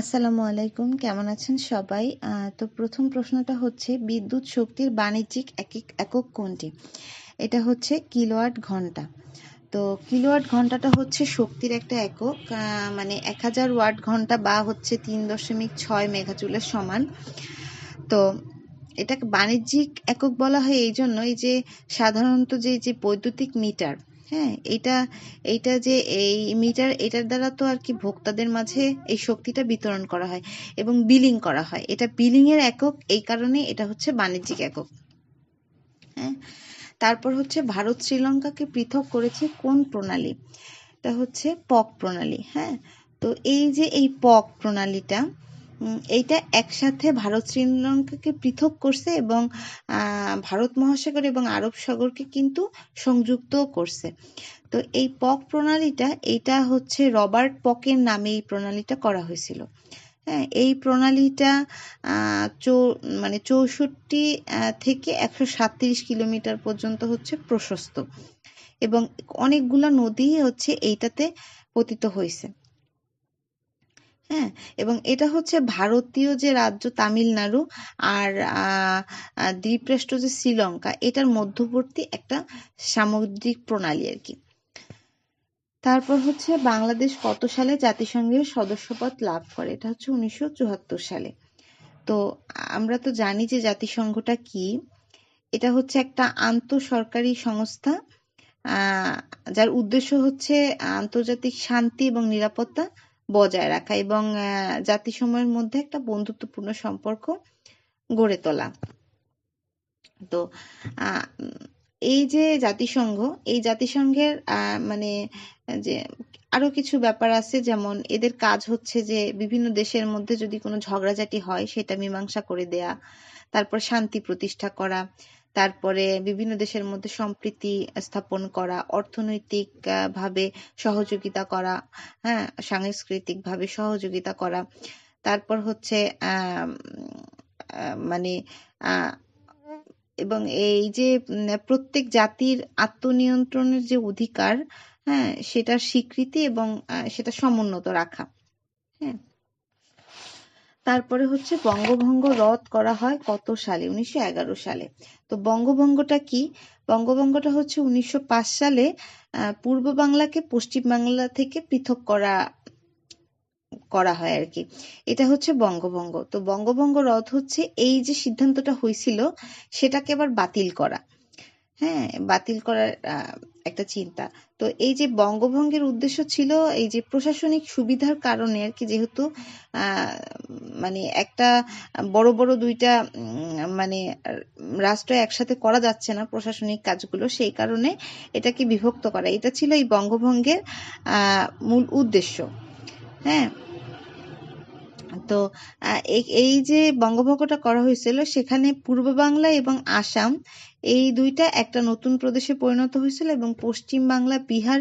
আসসালামু আলাইকুম, কেমন আছেন সবাই? তো প্রথম প্রশ্নটা হচ্ছে, বিদ্যুৎ শক্তির বাণিজ্যিক একক কোনটি? এটা হচ্ছে কিলোয়াট ঘণ্টা। তো কিলোয়াট ঘন্টাটা হচ্ছে শক্তির একটা একক মানে এক হাজার ওয়াট ঘণ্টা বা হচ্ছে তিন দশমিক ছয় মেঘাচুলের সমান। তো এটাকে বাণিজ্যিক একক বলা হয় এই জন্যই যে সাধারণত যে যে বৈদ্যুতিক মিটার হ্যাঁ এইটা এইটা যে এই মিটার, এটার দ্বারা তো আর কি ভোক্তাদের মাঝে এই শক্তিটা বিতরণ করা হয় এবং বিলিং করা হয়। এটা বিলিং এর একক, এই কারণে এটা হচ্ছে বাণিজ্যিক একক। হ্যাঁ তারপর হচ্ছে ভারত শ্রীলঙ্কাকে পৃথক করেছে কোন প্রণালী? এটা হচ্ছে পক প্রণালী। হ্যাঁ তো এই যে এই পক প্রণালীটা এইটা একসাথে ভারত শ্রীলঙ্কাকে পৃথক করছে এবং ভারত মহাসাগর এবং আরব সাগরকে কিন্তু সংযুক্ত করছে। তো এই পক প্রণালীটা, এইটা হচ্ছে রবার্ট পকের নামে এই প্রণালীটা করা হয়েছিল। হ্যাঁ এই প্রণালীটা মানে চৌষট্টি থেকে একশো সাতত্রিশ কিলোমিটার পর্যন্ত হচ্ছে প্রশস্ত। এবং অনেকগুলা নদী হচ্ছে এইটাতে পতিত হয়েছে। হ্যাঁ? এবং এটা হচ্ছে ভারতীয় যে রাজ্য তামিলনাড়ু আর দ্বীপরাষ্ট্র যে শ্রীলঙ্কা, এটার মধ্যবর্তী একটা সামুদ্রিক প্রণালী আর কি। তারপর হচ্ছে বাংলাদেশ কত সালে জাতিসংঘের সদস্যপদ লাভ করে? এটা হচ্ছে উনিশশো চুয়াত্তর সালে। তো আমরা তো জানি যে জাতিসংঘটা কি? এটা হচ্ছে একটা আন্তঃসরকারি সংস্থা যার উদ্দেশ্য হচ্ছে আন্তর্জাতিক শান্তি এবং নিরাপত্তা বজায় রাখা এবং জাতিসমূহের মধ্যে একটা বন্ধুত্বপূর্ণ সম্পর্ক গড়ে তোলা। তো এই যে জাতিসংঘ, এই জাতিসংঘের মানে যে আরও কিছু ব্যাপার আছে, যেমন এদের কাজ হচ্ছে যে বিভিন্ন দেশের মধ্যে যদি কোনো ঝগড়াঝাটি হয়, সেটা মীমাংসা করে দেয়া, তারপর শান্তি প্রতিষ্ঠা করা তারপরে বিভিন্ন দেশের মধ্যে সম্প্রীতি স্থাপন করা, অর্থনৈতিক ভাবে সহযোগিতা করা হ্যাঁ সাংস্কৃতিক ভাবে সহযোগিতা করা। তারপর হচ্ছে মানে এবং এই যে প্রত্যেক জাতির আত্মনিয়ন্ত্রণের যে অধিকার হ্যাঁ সেটার স্বীকৃতি এবং সেটা সমুন্নত রাখা। হ্যাঁ তারপরে হচ্ছে বঙ্গভঙ্গ রদ করা হয় কত সালে? উনিশশো এগারো সালে। তো বঙ্গভঙ্গটা কি? বঙ্গভঙ্গটা হচ্ছে উনিশশো পাঁচ সালে পূর্ব বাংলাকে পশ্চিম বাংলা থেকে পৃথক করা করা হয় আর কি। এটা হচ্ছে বঙ্গভঙ্গ। তো বঙ্গভঙ্গ রদ হচ্ছে এই যে সিদ্ধান্তটা হয়েছিল, সেটাকে আবার বাতিল করা। হ্যাঁ বাতিল করার একটা চিন্তা। তো এই যে বঙ্গভঙ্গের উদ্দেশ্য ছিল এই যে প্রশাসনিক সুবিধার কারণে আর কি যেহেতু মানে একটা বড় বড় দুইটা মানে রাষ্ট্র একসাথে করা যাচ্ছে না প্রশাসনিক কাজগুলো, সেই কারণে এটাকে বিভক্ত করা। এটা ছিল এই বঙ্গভঙ্গের মূল উদ্দেশ্য। হ্যাঁ? তো এই যে বঙ্গভঙ্গটা করা হয়েছিল, সেখানে পূর্ব বাংলা এবং আসাম এই দুইটা একটা নতুন প্রদেশে পরিণত হয়েছিল এবং পশ্চিম বাংলা, বিহার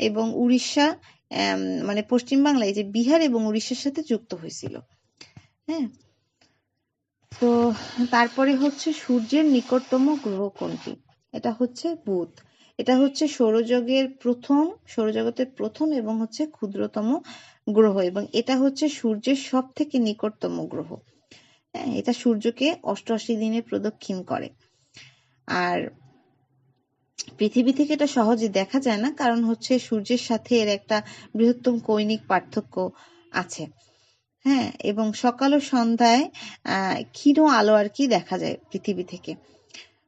এবং উড়িষ্যা মানে পশ্চিম বাংলা, এই যে বিহার এবং উড়িষ্যার সাথে যুক্ত হয়েছিল। হ্যাঁ? তো, তারপরে হচ্ছে সূর্যের নিকটতম গ্রহ কোনটি? এটা হচ্ছে বুধ। এটা হচ্ছে সৌরজগের প্রথম, সৌরজগতের প্রথম এবং হচ্ছে ক্ষুদ্রতম গ্রহ এবং এটা হচ্ছে সূর্যের সব থেকে নিকটতম গ্রহ। হ্যাঁ এটা সূর্যকে অষ্টআশি দিনে প্রদক্ষিণ করে। আর পৃথিবী থেকে এটা সহজে দেখা যায় না, কারণ হচ্ছে সূর্যের সাথে এর একটা বৃহত্তম কৈনিক পার্থক্য আছে। হ্যাঁ এবং সকাল ও সন্ধ্যায়, আহ, ক্ষীণ আলো আর কি দেখা যায় পৃথিবী থেকে।